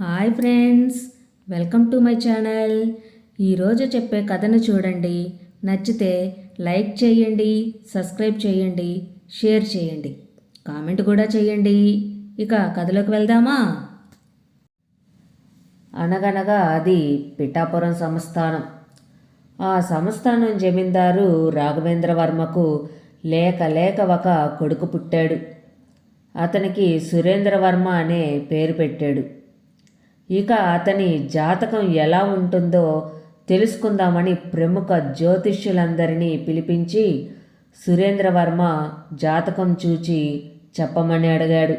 Hi friends welcome to my channel. ఈరోజు చెప్పే కథను చూడండి. నచ్చితే లైక్ చేయండి సబ్స్క్రైబ్ చేయండి షేర్ చేయండి. కామెంట్ కూడా చేయండి. ఇక కథలోకి వెళ్దామా? అనగనగా అది పిఠాపురం సంస్థానం. ఆ సంస్థానం జమీందారు రాఘవేంద్ర వర్మకు లేక లేక ఒక కొడుకు పుట్టాడు. అతనికి సురేంద్రవర్మ అనే పేరు పెట్టాడు. ఇక అతని జాతకం ఎలా ఉంటుందో తెలుసుకుందామని ప్రముఖ జ్యోతిష్యులందరినీ పిలిపించి సురేంద్రవర్మ జాతకం చూచి చెప్పమని అడిగాడు.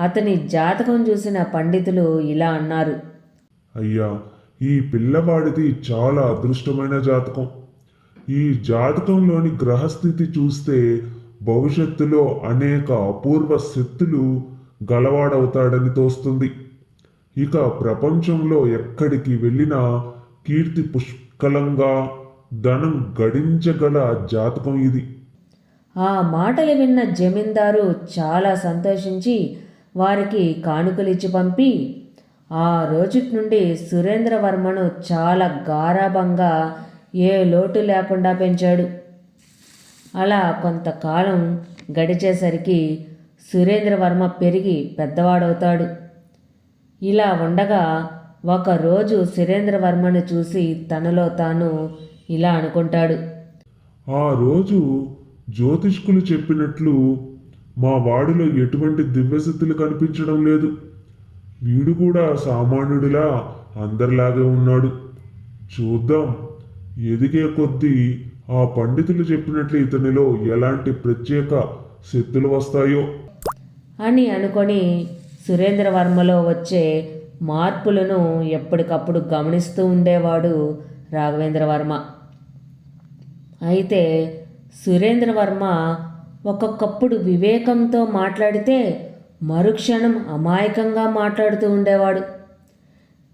అతని జాతకం చూసిన పండితులు ఇలా అన్నారు. అయ్యా ఈ పిల్లవాడిది చాలా అదృష్టమైన జాతకం. ఈ జాతకంలోని గ్రహస్థితి చూస్తే భవిష్యత్తులో అనేక అపూర్వ శక్తులు గలవాడవుతాడని తోస్తుంది. ఇక ప్రపంచంలో ఎక్కడికి వెళ్ళినా కీర్తి పుష్కలంగా ధనం గడించగల జాతకం ఇది. ఆ మాటలు విన్న జమీందారు చాలా సంతోషించి వారికి కానుకలిచ్చి పంపి ఆ రోజుటి నుండి సురేంద్రవర్మను చాలా గారాభంగా ఏ లోటు లేకుండా పెంచాడు. అలా కొంతకాలం గడిచేసరికి సురేంద్రవర్మ పెరిగి పెద్దవాడవుతాడు. ఇలా ఉండగా ఒకరోజు సురేంద్రవర్మను చూసి తనలో తాను ఇలా అనుకుంటాడు. ఆ రోజు జ్యోతిష్కులు చెప్పినట్లు మా వాడిలో ఎటువంటి దివ్యశక్తులు కనిపించడం లేదు. వీడు కూడా సామాన్యుడిలా అందరిలాగే ఉన్నాడు. చూద్దాం. ఎదిగే కొద్దీ ఆ పండితులు చెప్పినట్లు ఇతనిలో ఎలాంటి ప్రత్యేక శక్తులు వస్తాయో. అని అనుకొని సురేంద్రవర్మలో వచ్చే మార్పులను ఎప్పటికప్పుడు గమనిస్తూ ఉండేవాడు రాఘవేంద్రవర్మ. అయితే సురేంద్రవర్మ ఒక్కొక్కప్పుడు వివేకంతో మాట్లాడితే మరుక్షణం అమాయకంగా మాట్లాడుతూ ఉండేవాడు.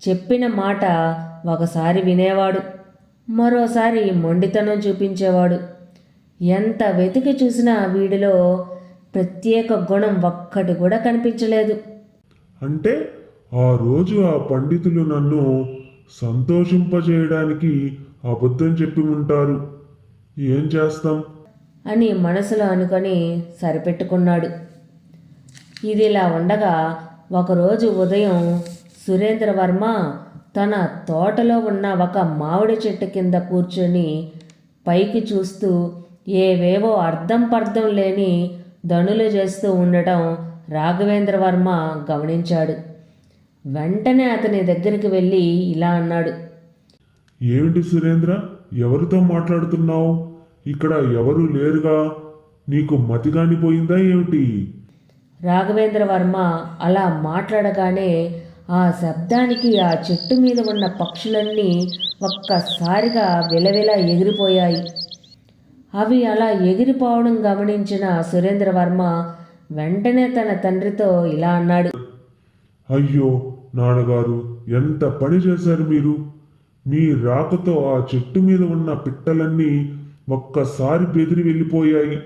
చెప్పిన మాట ఒకసారి వినేవాడు మరోసారి మొండితనం చూపించేవాడు. ఎంత వెతికి చూసినా వీడిలో ప్రత్యేక గుణం ఒక్కటి కూడా కనిపించలేదు. అంటే ఆ రోజు ఆ పండితులు నన్ను సంతోషింపజేయడానికి అబద్ధం చెప్పి ఉంటారు. ఏం చేస్తాం? అని మనసులో అనుకొని సరిపెట్టుకున్నాడు. ఇదిలా ఉండగా ఒకరోజు ఉదయం సురేంద్రవర్మ తన తోటలో ఉన్న ఒక మామిడి చెట్టు కింద కూర్చొని పైకి చూస్తూ ఏవేవో అర్థం పర్థం లేని ధనులు చేస్తూ ఉండటం రాఘవేంద్రవర్మ గమనించాడు. వెంటనే అతని దగ్గరికి వెళ్ళి ఇలా అన్నాడు. ఏమిటి సురేంద్ర? ఎవరితో మాట్లాడుతున్నావు? ఇక్కడ ఎవరు లేరుగా? నీకు మతిగానిపోయిందా ఏమిటి? రాఘవేంద్ర వర్మ అలా మాట్లాడగానే ఆ శబ్దానికి ఆ చెట్టు మీద ఉన్న పక్షులన్నీ ఒక్కసారిగా విలవిల ఎగిరిపోయాయి. అవి అలా ఎగిరిపోవడం గమనించిన సురేంద్ర వర్మ వెంటనే తన తండ్రితో ఇలా అన్నాడు. అయ్యో నాన్నగారు ఎంత పని చేశారు మీరు? మీ రాకతో ఆ చెట్టు మీద ఉన్న పిట్టలన్నీ ఒక్కసారి బెదిరి వెళ్ళిపోయాయి.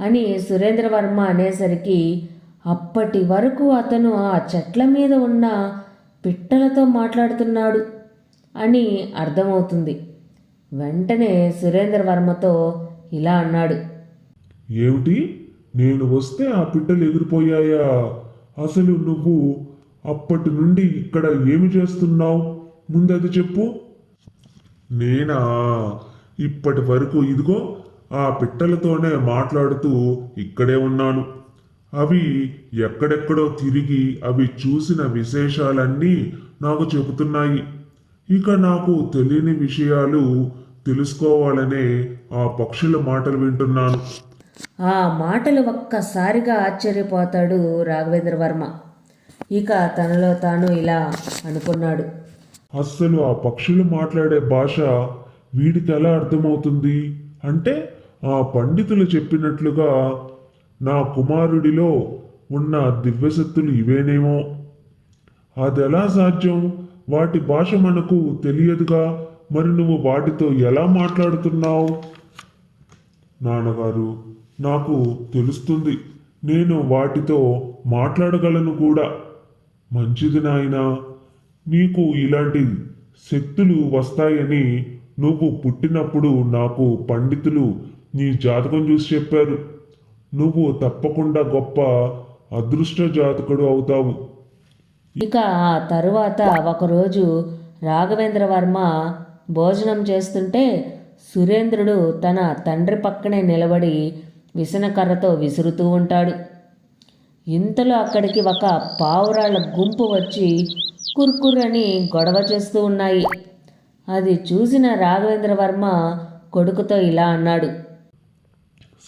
అని సురేంద్రవర్మ అనేసరికి అప్పటి వరకు అతను ఆ చెట్ల మీద ఉన్న పిట్టలతో మాట్లాడుతున్నాడు అని అర్థమవుతుంది. వెంటనే సురేంద్రవర్మతో ఇలా అన్నాడు. ఏమిటి? నేను వస్తే ఆ పిట్టలు ఎగిరిపోయాయా? అసలు నువ్వు అప్పటి నుండి ఇక్కడ ఏమి చేస్తున్నావు? ముందది చెప్పు. నేనా? ఇప్పటి వరకు ఇదిగో ఆ పిట్టలతోనే మాట్లాడుతూ ఇక్కడే ఉన్నాను. అవి ఎక్కడెక్కడో తిరిగి అవి చూసిన విశేషాలన్నీ నాకు చెబుతున్నాయి. ఇక నాకు తెలియని విషయాలు తెలుసుకోవాలనే ఆ పక్షుల మాటలు వింటున్నాను. ఆ మాటలు ఒక్కసారిగా ఆశ్చర్యపోతాడు రాఘవేంద్ర వర్మ. ఇక తనలో తాను ఇలా అనుకున్నాడు. అస్సలు ఆ పక్షులు మాట్లాడే భాష వీడికి ఎలా అర్థమవుతుంది? అంటే ఆ పండితులు చెప్పినట్లుగా నా కుమారుడిలో ఉన్న దివ్యశక్తులు ఇవేనేమో. అది ఎలా సాధ్యం? వాటి భాష మనకు తెలియదుగా. మరి నువ్వు వాటితో ఎలా మాట్లాడుతున్నావు? నాన్నగారు నాకు తెలుస్తుంది. నేను వాటితో మాట్లాడగలను కూడా. మంచిది నాయనా. నీకు ఇలాంటి శక్తులు వస్తాయని నువ్వు పుట్టినప్పుడు నాకు పండితులు నీ జాతకం చూసి చెప్పారు. నువ్వు తప్పకుండా గొప్ప అదృష్ట జాతకుడు అవుతావు. ఇక ఆ తరువాత ఒకరోజు రాఘవేంద్ర వర్మ భోజనం చేస్తుంటే సురేంద్రుడు తన తండ్రి పక్కనే నిలబడి విసనకర్రతో విసురుతూ ఉంటాడు. ఇంతలో అక్కడికి ఒక పావురాళ్ళ గుంపు వచ్చి కుర్కుర్రని గొడవ చేస్తూ ఉన్నాయి. అది చూసిన రాఘవేంద్ర వర్మ కొడుకుతో ఇలా అన్నాడు.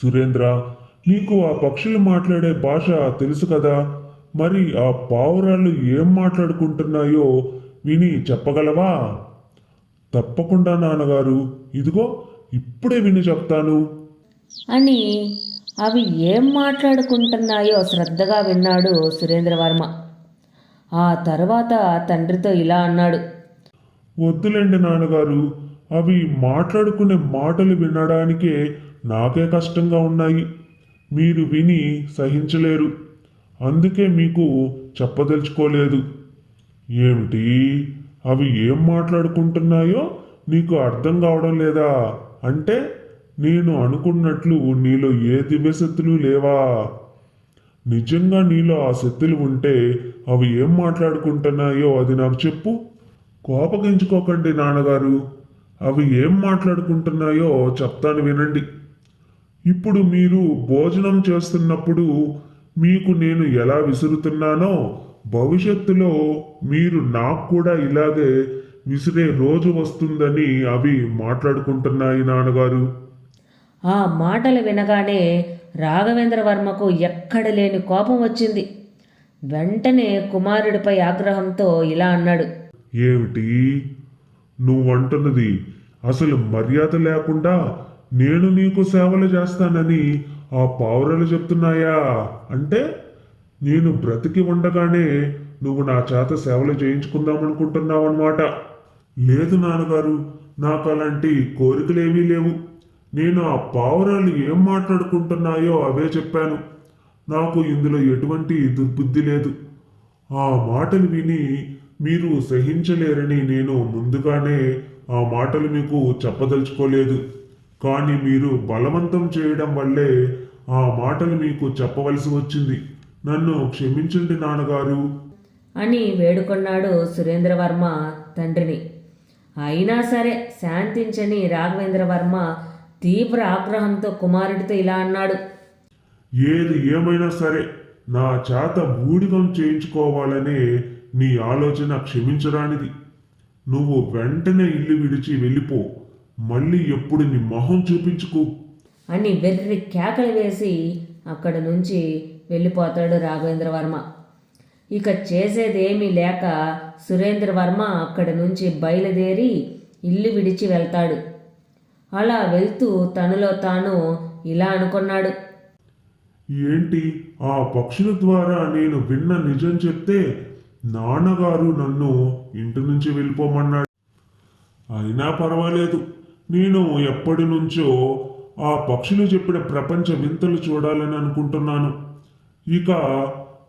సురేంద్ర నీకు ఆ పక్షులు మాట్లాడే భాష తెలుసు కదా. మరి ఆ పావురాళ్ళు ఏం మాట్లాడుకుంటున్నాయో విని చెప్పగలవా? తప్పకుండా నాన్నగారు. ఇదిగో ఇప్పుడే విని చెప్తాను. అని అవి ఏం మాట్లాడుకుంటున్నాయో శ్రద్ధగా విన్నాడు సురేంద్రవర్మ. ఆ తర్వాత తండ్రితో ఇలా అన్నాడు. వద్దులేండి నాన్నగారు అవి మాట్లాడుకునే మాటలు వినడానికే నాకే కష్టంగా ఉన్నాయి. మీరు విని సహించలేరు. అందుకే మీకు చెప్పదలుచుకోలేదు. ఏమిటి? అవి ఏం మాట్లాడుకుంటున్నాయో నీకు అర్థం కావడం లేదా? అంటే నేను అనుకున్నట్లు నీలో ఏ దివ్యశక్తులు లేవా? నిజంగా నీలో ఆ శక్తులు ఉంటే అవి ఏం మాట్లాడుకుంటున్నాయో అది నాకు చెప్పు. కోపగించుకోకండి నాన్నగారు. అవి ఏం మాట్లాడుకుంటున్నాయో చెప్తాను వినండి. ఇప్పుడు మీరు భోజనం చేస్తున్నప్పుడు మీకు నేను ఎలా విసురుతున్నానో భవిష్యత్తులో మీరు నాకు కూడా ఇలాగే విసిరే రోజు వస్తుందని అవి మాట్లాడుకుంటున్నాయి నాన్నగారు. ఆ మాటలు వినగానే రాఘవేంద్ర వర్మకు ఎక్కడ లేని కోపం వచ్చింది. వెంటనే కుమారుడిపై ఆగ్రహంతో ఇలా అన్నాడు. ఏమిటి? నువ్వంటున్నది అసలు మర్యాద లేకుండా నేను నీకు సేవలు చేస్తానని ఆ పావురలు చెప్తున్నాయా? అంటే నేను బ్రతికి ఉండగానే నువ్వు నా చేత సేవలు చేయించుకుందాం అనుకుంటున్నావన్నమాట లేదు నాన్నగారు నాకు అలాంటి కోరికలేమీ లేవు. నేను ఆ పావురాలు ఏం మాట్లాడుకుంటున్నాయో అవే చెప్పాను. నాకు ఇందులో ఎటువంటి దుర్బుద్ధి లేదు. ఆ మాటలు విని మీరు సహించలేరని నేను ముందుగానే ఆ మాటలు మీకు చెప్పదలుచుకోలేదు. కానీ మీరు బలవంతం చేయడం వల్లే ఆ మాటలు మీకు చెప్పవలసి వచ్చింది. నన్ను క్షమించండి నాన్నగారు. అని వేడుకొన్నాడు సురేంద్రవర్మ తండ్రిని. అయినా సరే శాంతించని రాఘవేంద్ర వర్మ తీవ్ర ఆగ్రహంతో కుమారుడితో ఇలా అన్నాడు. ఏది ఏమైనా సరే నా చేత బూడిగం చేయించుకోవాలనే నీ ఆలోచన క్షమించరానిది. నువ్వు వెంటనే ఇల్లు విడిచి వెళ్ళిపో. మళ్ళీ ఎప్పుడు నీ మొహం చూపించుకు. అని వెర్రి కేకలు వేసి అక్కడి నుంచి వెళ్ళిపోతాడు రాఘవేంద్ర వర్మ. ఇక చేసేదేమీ లేక సురేంద్ర వర్మ అక్కడి నుంచి బయలుదేరి ఇల్లు విడిచి వెళ్తాడు. అలా వెళ్తూ తనలో తాను ఇలా అనుకున్నాడు. ఏంటి? ఆ పక్షుల ద్వారా నేను విన్న నిజం చెప్తే నాన్నగారు నన్ను ఇంటి నుంచి వెళ్ళిపోమన్నాడు. అయినా పర్వాలేదు. నేను ఎప్పటి నుంచో ఆ పక్షులు చెప్పిన ప్రపంచ వింతలు చూడాలని అనుకుంటున్నాను. ఇక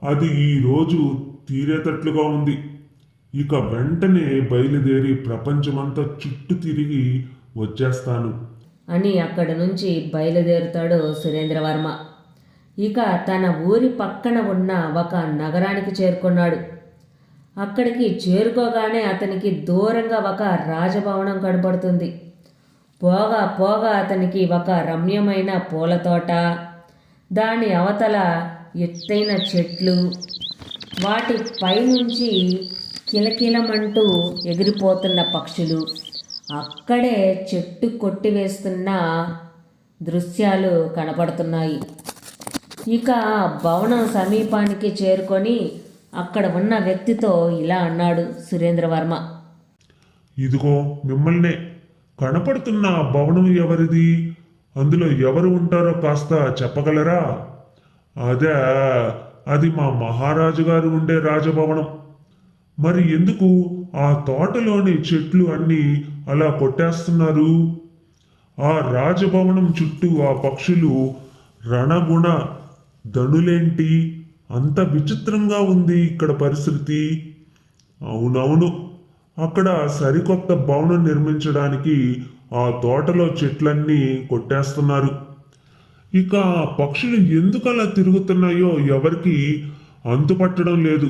అది ఈరోజు తీరేటట్లుగా ఉంది. ఇక వెంటనే బయలుదేరి ప్రపంచమంతా చుట్టూ తిరిగి వచ్చేస్తాను. అని అక్కడి నుంచి బయలుదేరుతాడు సురేంద్రవర్మ ఇక తన ఊరి పక్కన ఉన్న ఒక నగరానికి చేరుకున్నాడు. అక్కడికి చేరుకోగానే అతనికి దూరంగా ఒక రాజభవనం కనబడుతుంది. పోగా పోగా అతనికి ఒక రమ్యమైన పూల తోట దాని అవతల ఎత్తైన చెట్లు వాటి పైనుంచి కిలకిలమంటూ ఎగిరిపోతున్న పక్షులు. అక్కడే చెట్టు కొట్టివేస్తున్న దృశ్యాలు కనపడుతున్నాయి. ఇక భవనం సమీపానికి చేరుకొని అక్కడ ఉన్న వ్యక్తితో ఇలా అన్నాడు సురేంద్రవర్మ. ఇదిగో మిమ్మల్నే కనపడుతున్న భవనం ఎవరిది? అందులో ఎవరు ఉంటారో కాస్త చెప్పగలరా? అదే అది మా మహారాజు గారు ఉండే రాజభవనం. మరి ఎందుకు ఆ తోటలోని చెట్లు అన్నీ అలా కొట్టేస్తున్నారు? ఆ రాజభవనం చుట్టూ ఆ పక్షులు రణగుణ ధనులేంటి? అంత విచిత్రంగా ఉంది ఇక్కడ పరిస్థితి. అవునవును అక్కడ సరికొత్త భవనం నిర్మించడానికి ఆ తోటలో చెట్లన్నీ కొట్టేస్తున్నారు. ఇక ఆ పక్షులు ఎందుకు అలా తిరుగుతున్నాయో ఎవరికి అంతుపట్టడం లేదు.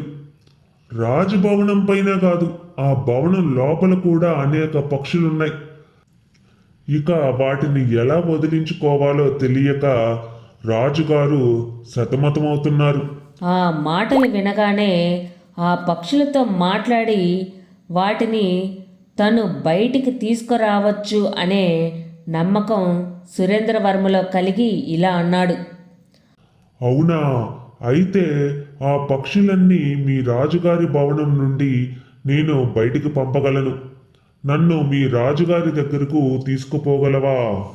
రాజభవనం పైన కాదు ఆ భవనం లోపల కూడా అనేక పక్షులున్నాయి. ఇక వాటిని ఎలా వదిలించుకోవాలో తెలియక రాజుగారు సతమతమవుతున్నారు. ఆ మాటలు వినగానే ఆ పక్షులతో మాట్లాడి వాటిని తను బయటికి తీసుకురావచ్చు అనే నమ్మకం సురేంద్రవర్మలో కలిగి ఇలా అన్నాడు. అవునా? అయితే ఆ పక్షులన్నీ మీ రాజుగారి భవనం నుండి నేను బయటికి పంపగలను. నన్ను మీ రాజుగారి దగ్గరకు తీసుకుపోగలవా?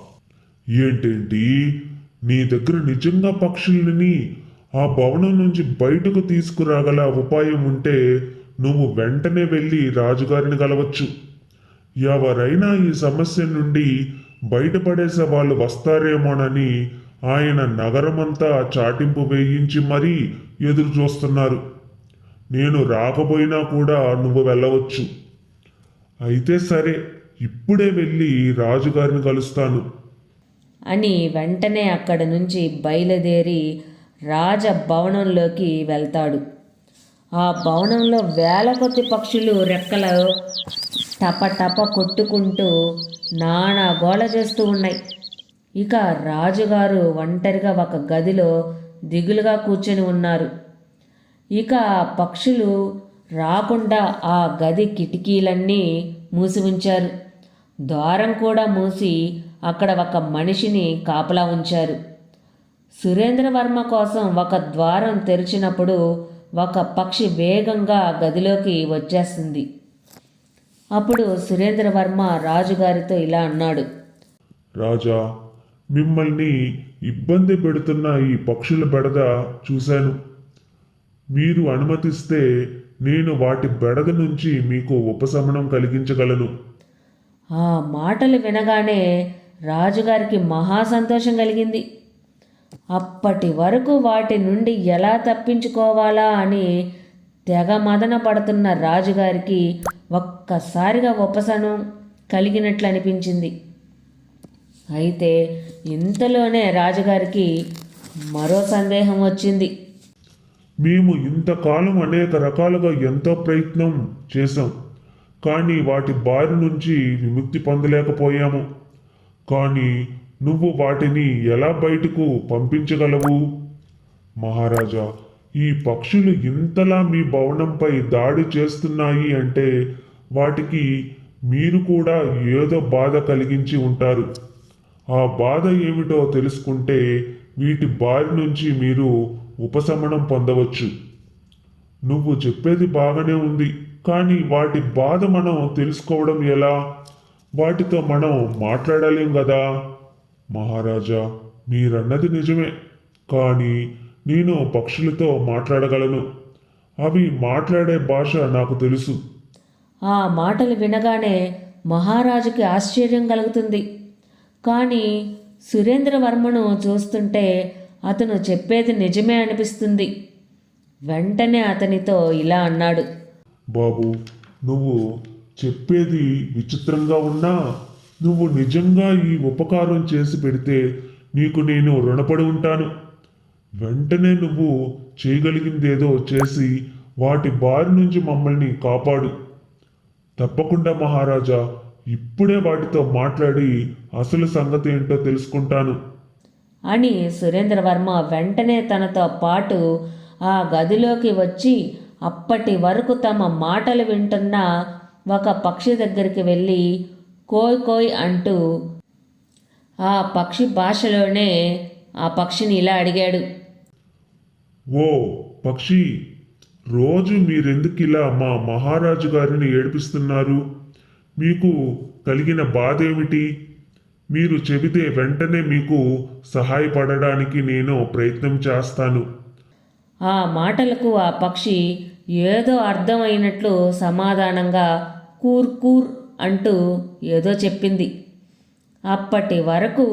ఏంటేంటి? నీ దగ్గర నిజంగా పక్షులని ఆ భవనం నుంచి బయటకు తీసుకురాగల ఉపాయం ఉంటే నువ్వు వెంటనే వెళ్ళి రాజుగారిని కలవచ్చు. ఎవరైనా ఈ సమస్య నుండి బయటపడేసే వాళ్ళు వస్తారేమోనని ఆయన నగరమంతా చాటింపు వేయించి మరీ ఎదురు చూస్తున్నారు. నేను రాకపోయినా కూడా నువ్వు వెళ్ళవచ్చు. అయితే సరే ఇప్పుడే వెళ్ళి రాజుగారిని కలుస్తాను. అని వెంటనే అక్కడ నుంచి బయలుదేరి రాజ భవనంలోకి వెళ్తాడు. ఆ భవనంలో వేల కొద్ది పక్షులు రెక్కలు టప టప కొట్టుకుంటూ నానా గోల చేస్తూ ఉన్నాయి. ఇక రాజుగారు ఒంటరిగా ఒక గదిలో దిగులుగా కూర్చొని ఉన్నారు. ఇక ఆ పక్షులు రాకుండా ఆ గది కిటికీలన్నీ మూసి ఉంచారు. ద్వారం కూడా మూసి అక్కడ ఒక మనిషిని కాపలా ఉంచారు. సురేంద్రవర్మ కోసం ఒక ద్వారం తెరిచినప్పుడు ఒక పక్షి వేగంగా గదిలోకి వచ్చేస్తుంది. అప్పుడు సురేంద్రవర్మ రాజుగారితో ఇలా అన్నాడు. రాజా మిమ్మల్ని ఇబ్బంది పెడుతున్న ఈ పక్షుల బెడద చూశాను. మీరు అనుమతిస్తే నేను వాటి బెడద నుంచి మీకు ఉపశమనం కలిగించగలను. ఆ మాటలు వినగానే రాజుగారికి మహా సంతోషం కలిగింది. అప్పటి వరకు వాటి నుండి ఎలా తప్పించుకోవాలా అని తెగ మదన పడుతున్న రాజుగారికి ఒక్కసారిగా ఉపశనం కలిగినట్లు అనిపించింది అయితే ఇంతలోనే రాజుగారికి మరో సందేహం వచ్చింది. మేము ఇంతకాలం అనేక రకాలుగా ఎంతో ప్రయత్నం చేశాం. కానీ వాటి బారి నుంచి విముక్తి పొందలేకపోయాము. కానీ నువ్వు వాటిని ఎలా బయటకు పంపించగలవు? మహారాజా ఈ పక్షులు ఇంతలా మీ భవనంపై దాడి చేస్తున్నాయి అంటే వాటికి మీరు కూడా ఏదో బాధ కలిగించి ఉంటారు. ఆ బాధ ఏమిటో తెలుసుకుంటే వీటి బారి నుంచి మీరు ఉపశమనం పొందవచ్చు. నువ్వు చెప్పేది బాగానే ఉంది కానీ వాటి బాధ మనం తెలుసుకోవడం ఎలా? వాటితో మనం మాట్లాడలేం కదా మహారాజా మీరన్నది నిజమే. కానీ నేను పక్షులతో మాట్లాడగలను. అవి మాట్లాడే భాష నాకు తెలుసు. ఆ మాటలు వినగానే మహారాజుకి ఆశ్చర్యం కలుగుతుంది. కానీ సురేంద్రవర్మను చూస్తుంటే అతను చెప్పేది నిజమే అనిపిస్తుంది. వెంటనే అతనితో ఇలా అన్నాడు. బాబు నువ్వు చెప్పేది విచిత్రంగా ఉన్నా నువ్వు నిజంగా ఈ ఉపకారం చేసి పెడితే నీకు నేను రుణపడి ఉంటాను. వెంటనే నువ్వు చేయగలిగిందేదో చేసి వాటి బారి నుంచి మమ్మల్ని కాపాడు. తప్పకుండా మహారాజా ఇప్పుడే వాటితో మాట్లాడి అసలు సంగతి ఏంటో తెలుసుకుంటాను. అని సురేంద్రవర్మ వెంటనే తనతో పాటు ఆ గదిలోకి వచ్చి అప్పటి వరకు తమ మాటలు వింటున్న ఒక పక్షి దగ్గరికి వెళ్ళి కోయ్ కోయ్ అంటూ ఆ పక్షి భాషలోనే ఆ పక్షిని ఇలా అడిగాడు. ఓ పక్షి రోజు మీరెందుకు ఇలా మా మహారాజు గారిని ఏడిపిస్తున్నారు? మీకు కలిగిన బాధ ఏమిటి మీరు చెబితే వెంటనే మీకు సహాయపడడానికి నేను ప్రయత్నం చేస్తాను. ఆ మాటలకు ఆ పక్షి ఏదో అర్థమైనట్లు సమాధానంగా కూర్ కూర్ అంటూ ఏదో చెప్పింది. అప్పటి వరకు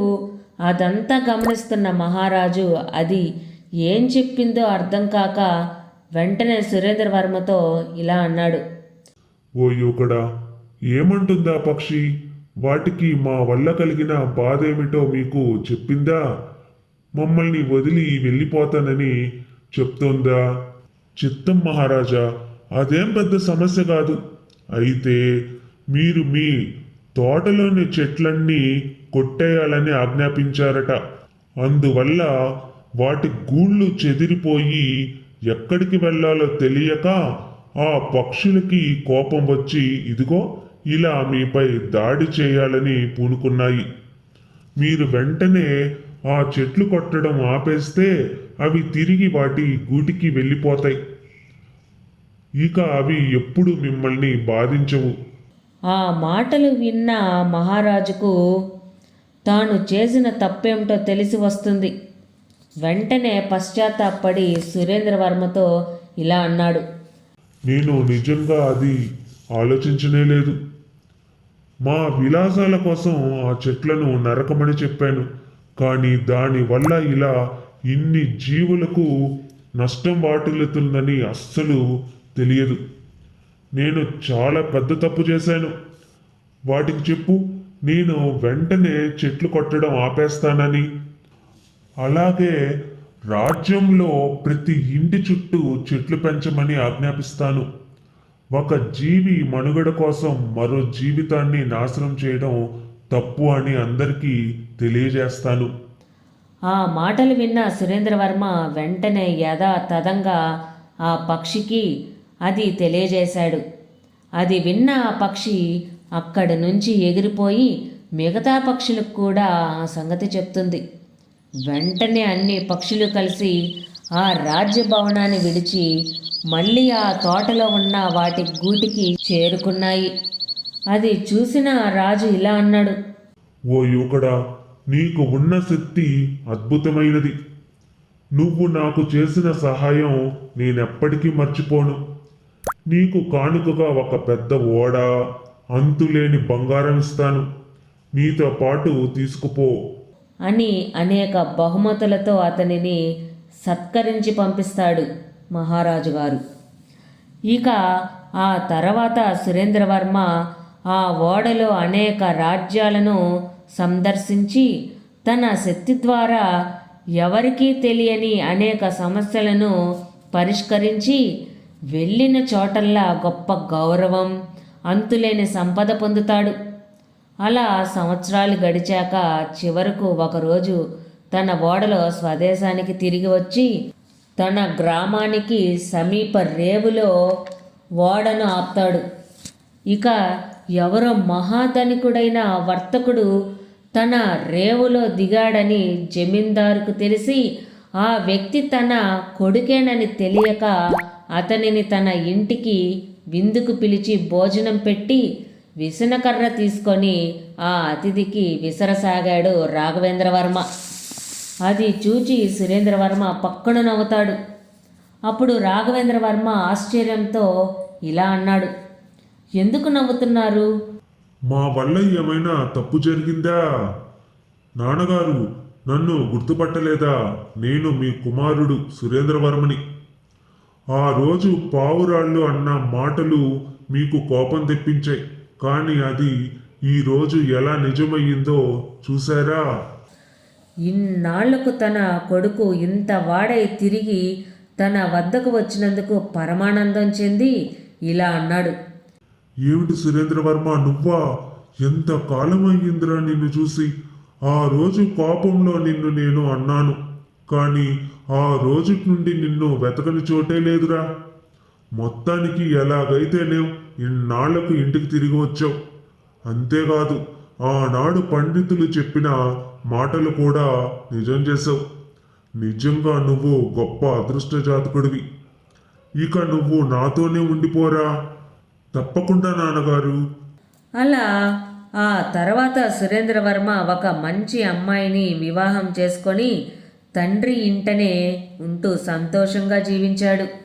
అదంతా గమనిస్తున్న మహారాజు అది ఏం చెప్పిందో అర్థం కాక వెంటనే సురేంద్ర వర్మతో ఇలా అన్నాడు. ఓ యువకుడా ఏమంటుందా పక్షి? వాటికి మా వల్ల కలిగిన బాధ ఏమిటో మీకు చెప్పిందా? మమ్మల్ని వదిలి వెళ్ళిపోతానని చెప్తోందా? చిత్తం మహారాజా అదేం పెద్ద సమస్య కాదు. అయితే మీరు మీ తోటలోని చెట్లన్నీ కొట్టేయాలని ఆజ్ఞాపించారట. అందువల్ల వాటి గూళ్ళు చెదిరిపోయి ఎక్కడికి వెళ్ళాలో తెలియక ఆ పక్షులకి కోపం వచ్చి ఇదిగో ఇలా మీపై దాడి చేయాలని పూనుకున్నాయి. మీరు వెంటనే ఆ చెట్లు కొట్టడం ఆపేస్తే అవి తిరిగి వాటి గూటికి వెళ్ళిపోతాయి. ఇక అవి ఎప్పుడు మిమ్మల్ని బాధించవు. ఆ మాటలు విన్న మహారాజుకు తాను చేసిన తప్పేమిటో తెలిసి వస్తుంది. వెంటనే పశ్చాత్తాపడి సురేంద్రవర్మతో ఇలా అన్నాడు. నేను నిజంగా అది ఆలోచించనే లేదు. మా విలాసాల కోసం ఆ చెట్లను నరకమని చెప్పాను. కానీ దానివల్ల ఇలా ఇన్ని జీవులకు నష్టం వాటిల్లుతుందని అస్సలు తెలియదు. నేను చాలా పెద్ద తప్పు చేశాను. వాటికి చెప్పు నేను వెంటనే చెట్లు కొట్టడం ఆపేస్తానని. అలాగే రాజ్యంలో ప్రతి ఇంటి చుట్టూ చెట్లు పెంచమని ఆజ్ఞాపిస్తాను. ఒక జీవి మనుగడ కోసం మరో జీవితాన్ని నాశనం చేయడం తప్పు అని అందరికీ తెలియజేస్తాను. ఆ మాటలు విన్న సురేంద్రవర్మ వెంటనే యథాతథంగా ఆ పక్షికి అది తెలియజేశాడు. అది విన్న ఆ పక్షి అక్కడి నుంచి ఎగిరిపోయి మిగతా పక్షులకు కూడా ఆ సంగతి చెప్తుంది. వెంటనే అన్ని పక్షులు కలిసి ఆ రాజ్య భవనాన్ని విడిచి మళ్ళీ ఆ తోటలో ఉన్న వాటి గూటికి చేరుకున్నాయి. అది చూసిన రాజు ఇలా అన్నాడు. ఓ యువకుడా నీకు ఉన్న శక్తి అద్భుతమైనది. నువ్వు నాకు చేసిన సహాయం నేనెప్పటికీ మర్చిపోను. నీకు కానుకగా ఒక పెద్ద ఓడ అంతులేని బంగారం ఇస్తాను. నీతో పాటు తీసుకుపో. అని అనేక బహుమతులతో అతనిని సత్కరించి పంపిస్తాడు మహారాజు గారు. ఇక ఆ తర్వాత సురేంద్రవర్మ ఆ ఓడలో అనేక రాజ్యాలను సందర్శించి తన శక్తి ద్వారా ఎవరికీ తెలియని అనేక సమస్యలను పరిష్కరించి వెళ్ళిన చోటల్లా గొప్ప గౌరవం అంతులేని సంపద పొందుతాడు. అలా సంవత్సరాలు గడిచాక చివరకు ఒకరోజు తన ఓడలో స్వదేశానికి తిరిగి వచ్చి తన గ్రామానికి సమీప రేవులో ఓడను ఆపుతాడు. ఇక ఎవరో మహాధనికుడైన వర్తకుడు తన రేవులో దిగాడని జమీందారుకు తెలిసి ఆ వ్యక్తి తన కొడుకేనని తెలియక అతనిని తన ఇంటికి విందుకు పిలిచి భోజనం పెట్టి విసనకర్ర తీసుకొని ఆ అతిథికి విసరసాగాడు రాఘవేంద్రవర్మ. అది చూచి సురేంద్రవర్మ పక్కన నవ్వుతాడు. అప్పుడు రాఘవేంద్రవర్మ ఆశ్చర్యంతో ఇలా అన్నాడు. ఎందుకు నవ్వుతున్నారు? మా వల్ల ఏమైనా తప్పు జరిగిందా? నాన్నగారు నన్ను గుర్తుపట్టలేదా? నేను మీ కుమారుడు సురేంద్రవర్మని. ఆ రోజు పావురాళ్ళు అన్న మాటలు మీకు కోపం తెప్పించాయి. కానీ అది ఈ రోజు ఎలా నిజమయ్యిందో చూసారా ఇన్నాళ్ళకు తన కొడుకు ఇంత వాడై తిరిగి తన వద్దకు వచ్చినందుకు పరమానందం చెంది ఇలా అన్నాడు. ఏమిటి సురేంద్రవర్మ నువ్వా? ఎంత కాలం అయ్యిందిరా నిన్ను చూసి? ఆ రోజు కోపంలో నిన్ను నేను అన్నాను. కానీ ఆ రోజు నుండి నిన్ను వెతకని చోటే లేదురా. మొత్తానికి ఎలాగైతేనేం ఇన్నాళ్ళకు ఇంటికి తిరిగి వచ్చావు. అంతేకాదు ఆనాడు పండితులు చెప్పిన మాటలు కూడా నిజం చేసావు నిజంగా నువ్వు గొప్ప అదృష్ట జాతకుడివి ఇక నువ్వు నాతోనే ఉండిపోరా. తప్పకుండా నాన్నగారు. అలా ఆ తర్వాత సురేంద్రవర్మ ఒక మంచి అమ్మాయిని వివాహం చేసుకొని తండ్రి ఇంటనే ఉంటూ సంతోషంగా జీవించాడు.